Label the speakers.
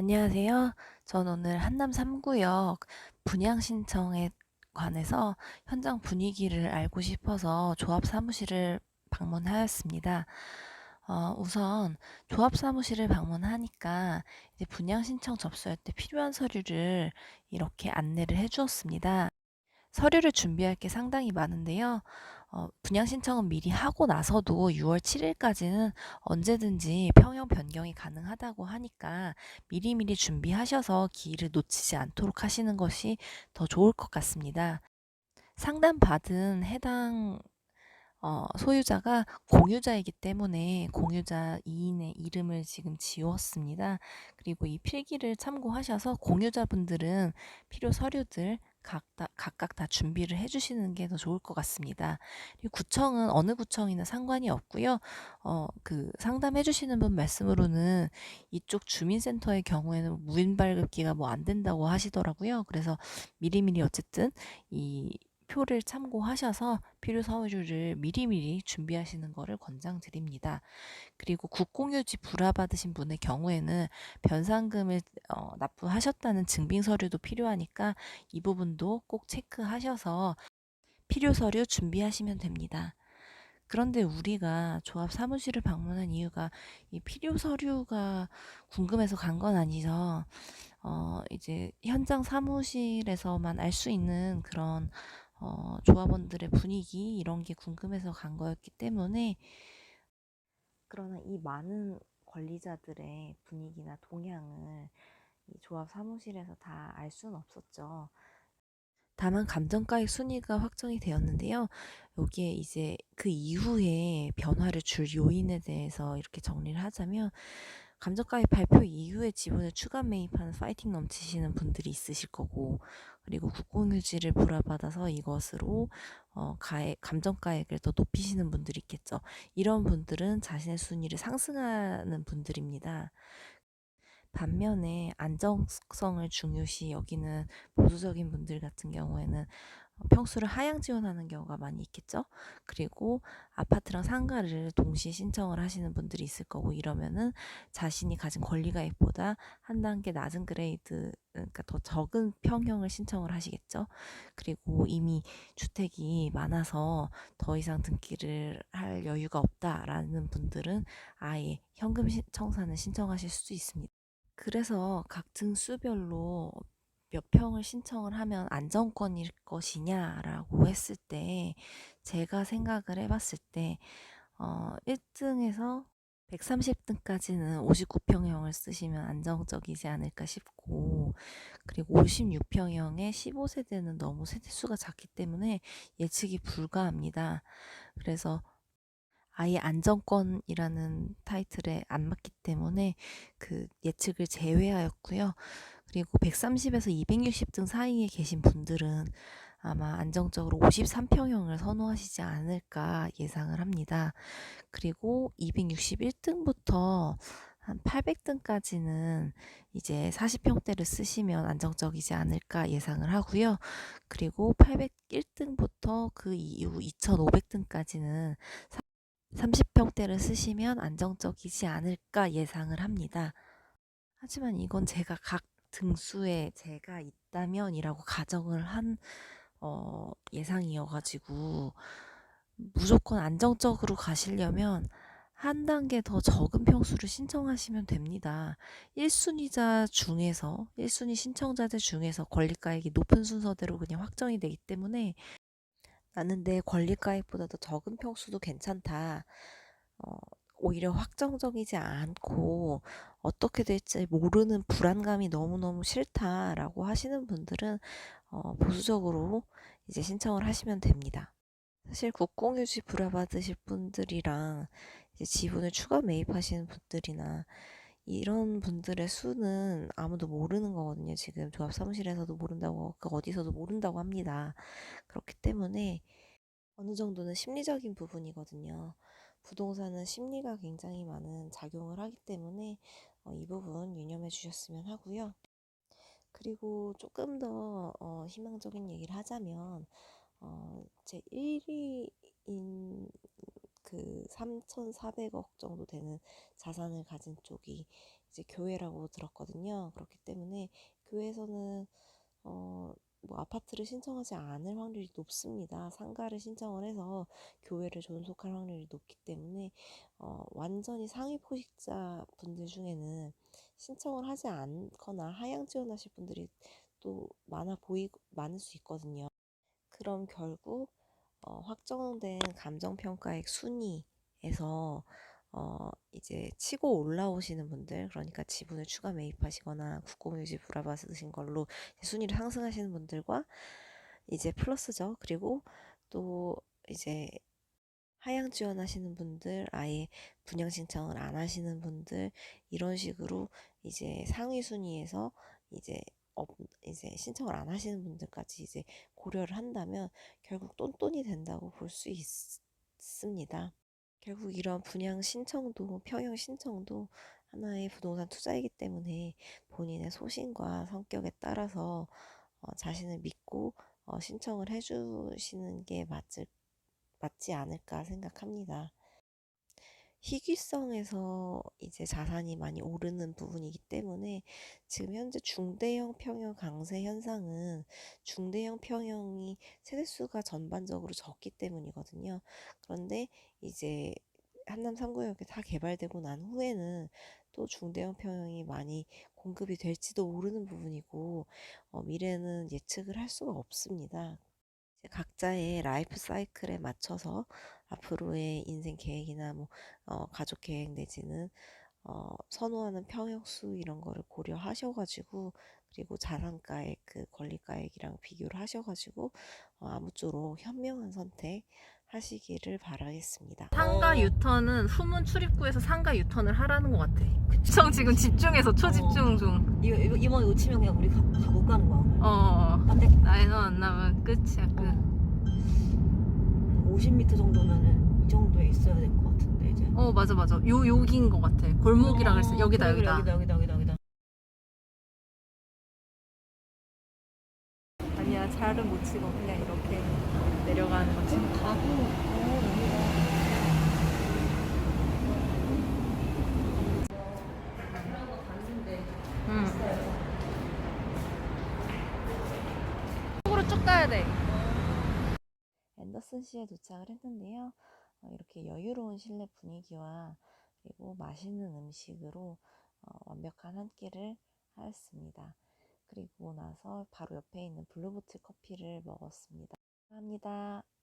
Speaker 1: 안녕하세요. 전 오늘 한남 3구역 분양 신청에 관해서 현장 분위기를 알고 싶어서 조합 사무실을 방문하였습니다. 어, 우선 조합 사무실을 방문하니까 이제 분양 신청 접수할 때 필요한 서류를 이렇게 안내를 해 주었습니다. 서류를 준비할 게 상당히 많은데요. 어, 분양 신청은 미리 하고 나서도 6월 7일까지는 언제든지 평형 변경이 가능하다고 하니까 미리미리 준비하셔서 기일을 놓치지 않도록 하시는 것이 더 좋을 것 같습니다. 상담받은 해당 어, 소유자가 공유자이기 때문에 공유자 2인의 이름을 지금 지웠습니다. 그리고 이 필기를 참고하셔서 공유자분들은 필요 서류들 각 다, 각각 다 준비를 해주시는 게 더 좋을 것 같습니다. 구청은 어느 구청이나 상관이 없고요. 어, 그 상담해주시는 분 말씀으로는 이쪽 주민센터의 경우에는 무인 발급기가 뭐 안 된다고 하시더라고요. 그래서 미리미리 어쨌든 이 표를 참고하셔서 필요 서류를 미리미리 준비하시는 것을 권장드립니다. 그리고 국공유지 불화받으신 분의 경우에는 변상금을 어, 납부하셨다는 증빙 서류도 필요하니까 이 부분도 꼭 체크하셔서 필요 서류 준비하시면 됩니다. 그런데 우리가 조합 사무실을 방문한 이유가 이 필요 서류가 궁금해서 간 건 아니죠. 어, 이제 현장 사무실에서만 알 수 있는 그런 어, 조합원들의 분위기 이런 게 궁금해서 간 거였기 때문에 그러나 이 많은 권리자들의 분위기나 동향을 이 조합 사무실에서 다 알 수는 없었죠. 다만 감정가액 순위가 확정이 되었는데요. 여기에 이제 그 이후에 변화를 줄 요인에 대해서 이렇게 정리를 하자면 감정가액 발표 이후에 지분을 추가 매입하는 파이팅 넘치시는 분들이 있으실 거고 그리고 국공유지를 불화받아서 이것으로 어, 가액, 감정가액을 더 높이시는 분들이 있겠죠. 이런 분들은 자신의 순위를 상승하는 분들입니다. 반면에 안정성을 중요시 여기는 보수적인 분들 같은 경우에는 평수를 하향 지원하는 경우가 많이 있겠죠. 그리고 아파트랑 상가를 동시에 신청을 하시는 분들이 있을 거고 이러면은 자신이 가진 권리가액보다 한 단계 낮은 그레이드 그러니까 더 적은 평형을 신청을 하시겠죠. 그리고 이미 주택이 많아서 더 이상 등기를 할 여유가 없다라는 분들은 아예 현금 청산을 신청하실 수도 있습니다. 그래서 각 등수별로 몇 평을 신청을 하면 안정권일 것이냐라고 했을 때 제가 생각을 해봤을 때 어, 1등에서 130등까지는 59평형을 쓰시면 안정적이지 않을까 싶고 그리고 56평형의 15세대는 너무 세대수가 작기 때문에 예측이 불가합니다. 그래서 아예 안정권이라는 타이틀에 안 맞기 때문에 그 예측을 제외하였고요. 그리고 130에서 260등 사이에 계신 분들은 아마 안정적으로 53평형을 선호하시지 않을까 예상을 합니다. 그리고 261등부터 한 800등까지는 이제 40평대를 쓰시면 안정적이지 않을까 예상을 하고요. 그리고 801등부터 그 이후 2500등까지는 30평대를 쓰시면 안정적이지 않을까 예상을 합니다. 하지만 이건 제가 각 등수에 제가 있다면이라고 가정을 한 어, 예상이어가지고 무조건 안정적으로 가시려면 한 단계 더 적은 평수를 신청하시면 됩니다. 1순위자 중에서 1순위 신청자들 중에서 권리가액이 높은 순서대로 그냥 확정이 되기 때문에 나는 내 권리가액보다 더 적은 평수도 괜찮다. 어, 오히려 확정적이지 않고 어떻게 될지 모르는 불안감이 너무너무 싫다라고 하시는 분들은 어, 보수적으로 이제 신청을 하시면 됩니다. 사실 국공유지 불화받으실 분들이랑 지분을 추가 매입하시는 분들이나 이런 분들의 수는 아무도 모르는 거거든요. 지금 조합 사무실에서도 모른다고, 그 어디서도 모른다고 합니다. 그렇기 때문에 어느 정도는 심리적인 부분이거든요. 부동산은 심리가 굉장히 많은 작용을 하기 때문에 어, 이 부분 유념해 주셨으면 하고요. 그리고 조금 더 어, 희망적인 얘기를 하자면 어, 제 1위인 그 3,400억 정도 되는 자산을 가진 쪽이 이제 교회라고 들었거든요. 그렇기 때문에 교회에서는 어, 뭐 아파트를 신청하지 않을 확률이 높습니다. 상가를 신청을 해서 교회를 존속할 확률이 높기 때문에 어, 완전히 상위 포식자 분들 중에는 신청을 하지 않거나 하향 지원하실 분들이 또 많아 보이 많을 수 있거든요. 그럼 결국 어, 확정된 감정평가액 순위에서 어, 이제 치고 올라오시는 분들, 그러니까 지분을 추가 매입하시거나 국공유지 불화받으신 걸로 순위를 상승하시는 분들과 이제 플러스죠. 그리고 또 이제 하향 지원하시는 분들, 아예 분양 신청을 안 하시는 분들, 이런 식으로 이제 상위 순위에서 이제 업, 이제 신청을 안 하시는 분들까지 이제 고려를 한다면 결국 똔똔이 된다고 볼 수 있습니다. 결국 이런 분양 신청도 평형 신청도 하나의 부동산 투자이기 때문에 본인의 소신과 성격에 따라서 어, 자신을 믿고 어, 신청을 해주시는 게 맞을, 맞지 않을까 생각합니다. 희귀성에서 이제 자산이 많이 오르는 부분이기 때문에 지금 현재 중대형 평형 강세 현상은 중대형 평형이 세대수가 전반적으로 적기 때문이거든요. 그런데 이제 한남 3구역이 다 개발되고 난 후에는 또 중대형 평형이 많이 공급이 될지도 모르는 부분이고 어, 미래는 예측을 할 수가 없습니다. 각자의 라이프 사이클에 맞춰서 앞으로의 인생 계획이나 뭐 어, 가족 계획 내지는 어, 선호하는 평형수 이런 거를 고려하셔가지고 그리고 자산가액 그 권리가액이랑 비교를 하셔가지고 어, 아무쪼록 현명한 선택 하시기를 바라겠습니다.
Speaker 2: 상가 유턴은 후문 출입구에서 상가 유턴을 하라는 것 같아. 형 지금 집중해서 초집중 중.
Speaker 3: 이거, 이거 이번 이거 치면 그냥 우리 가, 가못 가는 거야 오늘.
Speaker 2: 어. 나에서 안 나면 끝이야 끝.
Speaker 3: 50m 정도면은 이 정도에 있어야 될 것 같은데 이제.
Speaker 2: 어 맞아 맞아. 요 여기인 것 같아. 골목이라 그랬어.
Speaker 3: 어,
Speaker 2: 여기다 여기다.
Speaker 3: 여기다 여기다 여기다 여기다.
Speaker 2: 아니야 잘은 못 치고 그냥 이렇게 내려가는 거지.
Speaker 3: 가고.
Speaker 1: 시에 도착을 했는데요. 어, 이렇게 여유로운 실내 분위기와 그리고 맛있는 음식으로 어, 완벽한 한 끼를 하였습니다. 그리고 나서 바로 옆에 있는 블루보트 커피를 먹었습니다. 감사합니다.